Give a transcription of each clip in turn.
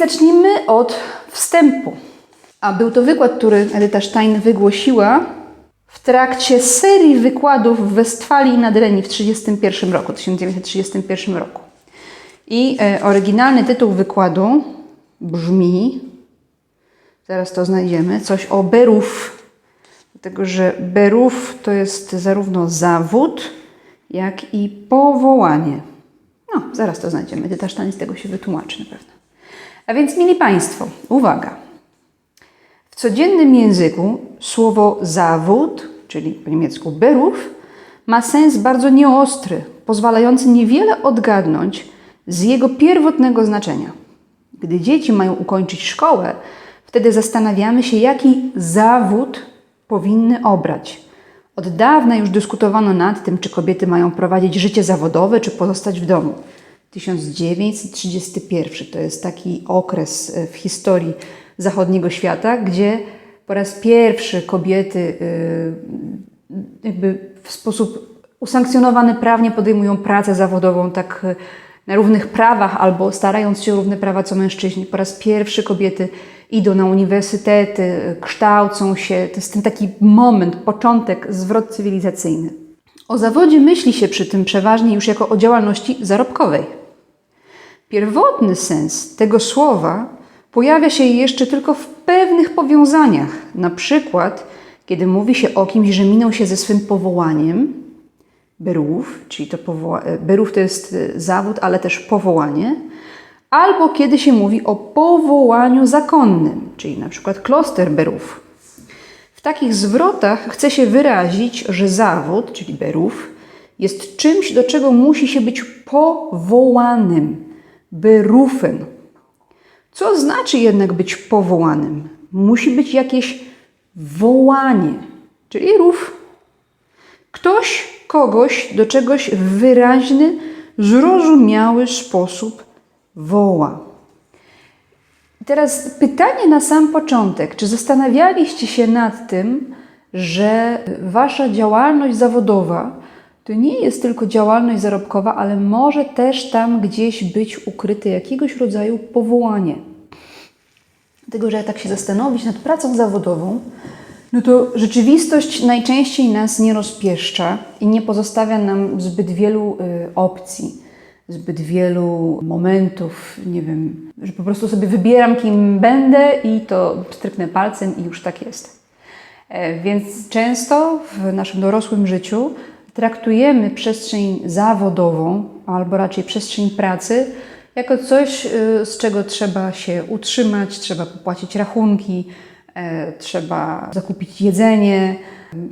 zacznijmy od wstępu. A był to wykład, który Edyta Stein wygłosiła w trakcie serii wykładów w Westfalii nad Reni w 1931 roku, 1931 roku. I e, oryginalny tytuł wykładu brzmi, zaraz to znajdziemy, coś o Berów, dlatego że Berów to jest zarówno zawód, jak i powołanie. No, zaraz to znajdziemy. Edyta Stein z tego się wytłumaczy na pewno. A więc, mili Państwo, uwaga. W codziennym języku słowo zawód, czyli po niemiecku beruf, ma sens bardzo nieostry, pozwalający niewiele odgadnąć z jego pierwotnego znaczenia. Gdy dzieci mają ukończyć szkołę, wtedy zastanawiamy się, jaki zawód powinny obrać. Od dawna już dyskutowano nad tym, czy kobiety mają prowadzić życie zawodowe, czy pozostać w domu. 1931 to jest taki okres e, w historii zachodniego świata, gdzie po raz pierwszy kobiety e, jakby w sposób usankcjonowany prawnie podejmują pracę zawodową tak e, na równych prawach albo starając się o równe prawa co mężczyźni. Po raz pierwszy kobiety idą na uniwersytety, kształcą się. To jest ten taki moment, początek, zwrot cywilizacyjny. O zawodzie myśli się przy tym przeważnie już jako o działalności zarobkowej. Pierwotny sens tego słowa pojawia się jeszcze tylko w pewnych powiązaniach. Na przykład, kiedy mówi się o kimś, że minął się ze swym powołaniem, berów, czyli to powoła- berów to jest e, zawód, ale też powołanie, albo kiedy się mówi o powołaniu zakonnym, czyli na przykład kloster berów. W takich zwrotach chce się wyrazić, że zawód, czyli berów, jest czymś, do czego musi się być powołanym, berufen. Co znaczy jednak być powołanym? Musi być jakieś wołanie, czyli rów. Ktoś kogoś do czegoś w wyraźny, zrozumiały sposób woła. Teraz pytanie na sam początek. Czy zastanawialiście się nad tym, że wasza działalność zawodowa to nie jest tylko działalność zarobkowa, ale może też tam gdzieś być ukryte jakiegoś rodzaju powołanie? Dlatego, że jak tak się zastanowić nad pracą zawodową, no to rzeczywistość najczęściej nas nie rozpieszcza i nie pozostawia nam zbyt wielu y, opcji, zbyt wielu momentów, nie wiem, że po prostu sobie wybieram, kim będę i to stryknę palcem i już tak jest. E, Więc często w naszym dorosłym życiu traktujemy przestrzeń zawodową, albo raczej przestrzeń pracy, jako coś, y, z czego trzeba się utrzymać, trzeba popłacić rachunki, e, trzeba zakupić jedzenie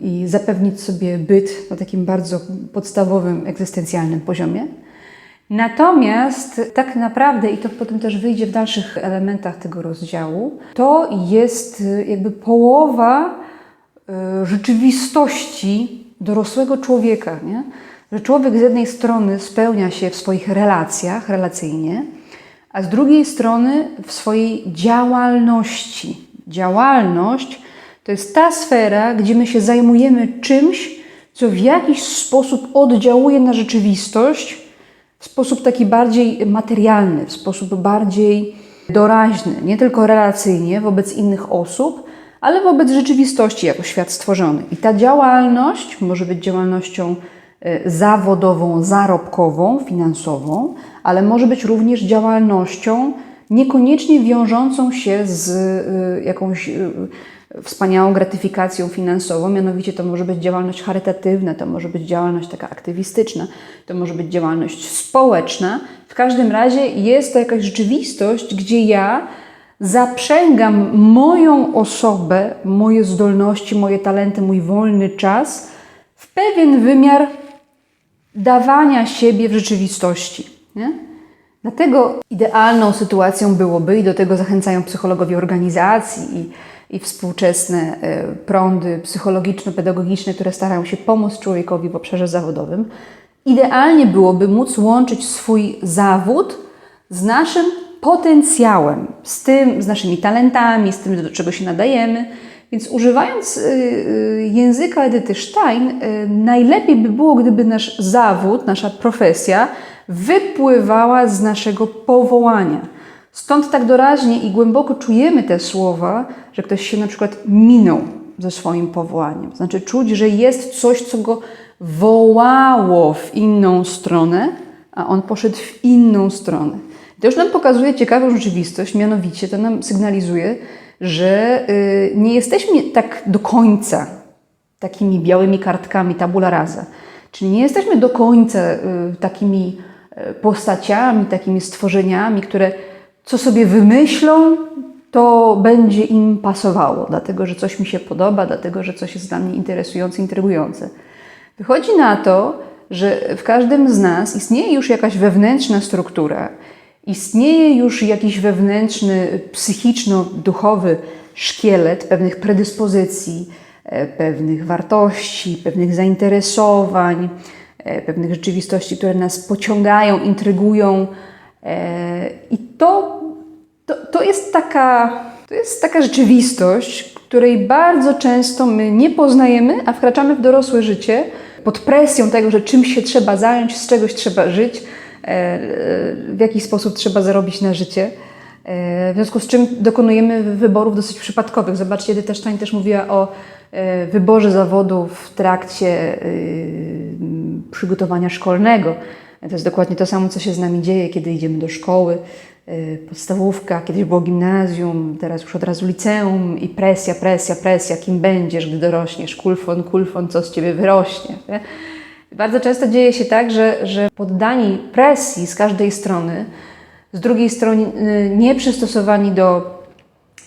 i zapewnić sobie byt na takim bardzo podstawowym, egzystencjalnym poziomie. Natomiast tak naprawdę, i to potem też wyjdzie w dalszych elementach tego rozdziału, to jest y, jakby połowa y, rzeczywistości dorosłego człowieka. Nie? Że człowiek z jednej strony spełnia się w swoich relacjach, relacyjnie, a z drugiej strony w swojej działalności. Działalność to jest ta sfera, gdzie my się zajmujemy czymś, co w jakiś sposób oddziałuje na rzeczywistość w sposób taki bardziej materialny, w sposób bardziej doraźny, nie tylko relacyjnie wobec innych osób, ale wobec rzeczywistości jako świat stworzony. I ta działalność może być działalnością e, zawodową, zarobkową, finansową, ale może być również działalnością niekoniecznie wiążącą się z e, jakąś e, wspaniałą gratyfikacją finansową, mianowicie to może być działalność charytatywna, to może być działalność taka aktywistyczna, to może być działalność społeczna. W każdym razie jest to jakaś rzeczywistość, gdzie ja zaprzęgam moją osobę, moje zdolności, moje talenty, mój wolny czas w pewien wymiar dawania siebie w rzeczywistości. Nie? Dlatego idealną sytuacją byłoby, i do tego zachęcają psychologowie organizacji i, i współczesne e, prądy psychologiczno-pedagogiczne, które starają się pomóc człowiekowi w obszarze zawodowym, idealnie byłoby móc łączyć swój zawód z naszym potencjałem, z tym, z naszymi talentami, z tym, do czego się nadajemy. Więc używając y, y, języka Edyty Stein, y, najlepiej by było, gdyby nasz zawód, nasza profesja wypływała z naszego powołania, Stąd tak doraźnie i głęboko czujemy te słowa, że ktoś się na przykład minął ze swoim powołaniem. Znaczy czuć, że jest coś, co go wołało w inną stronę, a on poszedł w inną stronę. To już nam pokazuje ciekawą rzeczywistość, mianowicie to nam sygnalizuje, że y, nie jesteśmy tak do końca takimi białymi kartkami tabula rasa. Czyli nie jesteśmy do końca y, takimi y, postaciami, takimi stworzeniami, które co sobie wymyślą, to będzie im pasowało, dlatego że coś mi się podoba, dlatego że coś jest dla mnie interesujące, intrygujące. Wychodzi na to, że w każdym z nas istnieje już jakaś wewnętrzna struktura, istnieje już jakiś wewnętrzny, psychiczno-duchowy szkielet pewnych predyspozycji, e, pewnych wartości, pewnych zainteresowań, e, pewnych rzeczywistości, które nas pociągają, intrygują. E, I to, to, to, jest taka, to jest taka rzeczywistość, której bardzo często my nie poznajemy, a wkraczamy w dorosłe życie pod presją tego, że czymś się trzeba zająć, z czegoś trzeba żyć, w jaki sposób trzeba zarobić na życie. W związku z czym dokonujemy wyborów dosyć przypadkowych. Zobaczcie, Edyta Stein też mówiła o wyborze zawodu w trakcie przygotowania szkolnego. To jest dokładnie to samo, co się z nami dzieje, kiedy idziemy do szkoły, podstawówka, kiedyś było gimnazjum, teraz już od razu liceum i presja, presja, presja, kim będziesz, gdy dorośniesz, kulfon, kulfon, co z ciebie wyrośnie. Nie? Bardzo często dzieje się tak, że, że poddani presji z każdej strony, z drugiej strony nieprzystosowani do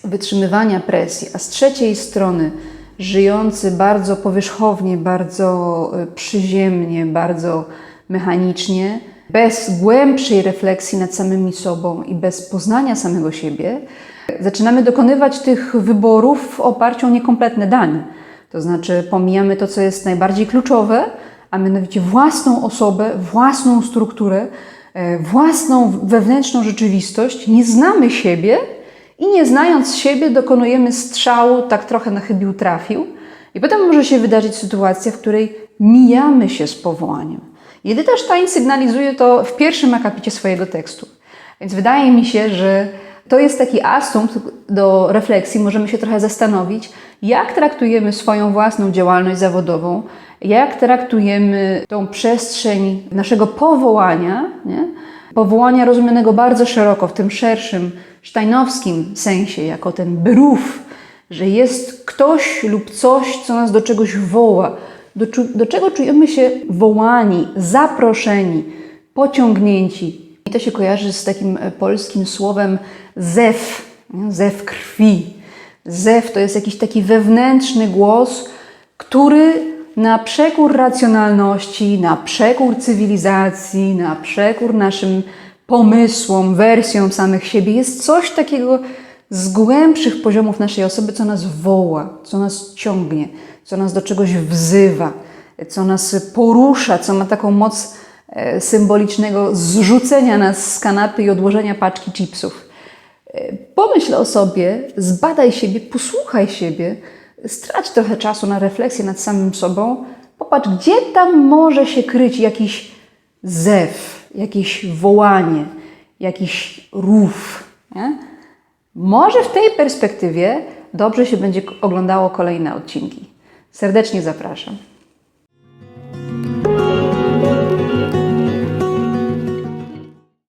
wytrzymywania presji, a z trzeciej strony żyjący bardzo powierzchownie, bardzo przyziemnie, bardzo mechanicznie, bez głębszej refleksji nad samymi sobą i bez poznania samego siebie, zaczynamy dokonywać tych wyborów w oparciu o niekompletne dane. To znaczy pomijamy to, co jest najbardziej kluczowe, a mianowicie własną osobę, własną strukturę, własną wewnętrzną rzeczywistość. Nie znamy siebie i nie znając siebie dokonujemy strzału, tak trochę na chybił trafił. I potem może się wydarzyć sytuacja, w której mijamy się z powołaniem. I Edyta Stein sygnalizuje to w pierwszym akapicie swojego tekstu. Więc wydaje mi się, że to jest taki asumpt do refleksji. Możemy się trochę zastanowić, jak traktujemy swoją własną działalność zawodową, jak traktujemy tą przestrzeń naszego powołania, nie? powołania rozumianego bardzo szeroko, w tym szerszym steinowskim sensie, jako ten brów, że jest ktoś lub coś, co nas do czegoś woła, do, do czego czujemy się wołani, zaproszeni, pociągnięci. I to się kojarzy z takim polskim słowem zew, zew krwi. Zew to jest jakiś taki wewnętrzny głos, który na przekór racjonalności, na przekór cywilizacji, na przekór naszym pomysłom, wersjom samych siebie, jest coś takiego z głębszych poziomów naszej osoby, co nas woła, co nas ciągnie, co nas do czegoś wzywa, co nas porusza, co ma taką moc symbolicznego zrzucenia nas z kanapy i odłożenia paczki chipsów. Pomyśl o sobie, zbadaj siebie, posłuchaj siebie, strać trochę czasu na refleksję nad samym sobą. Popatrz, gdzie tam może się kryć jakiś zew, jakieś wołanie, jakiś rów. Nie? Może w tej perspektywie dobrze się będzie oglądało kolejne odcinki. Serdecznie zapraszam.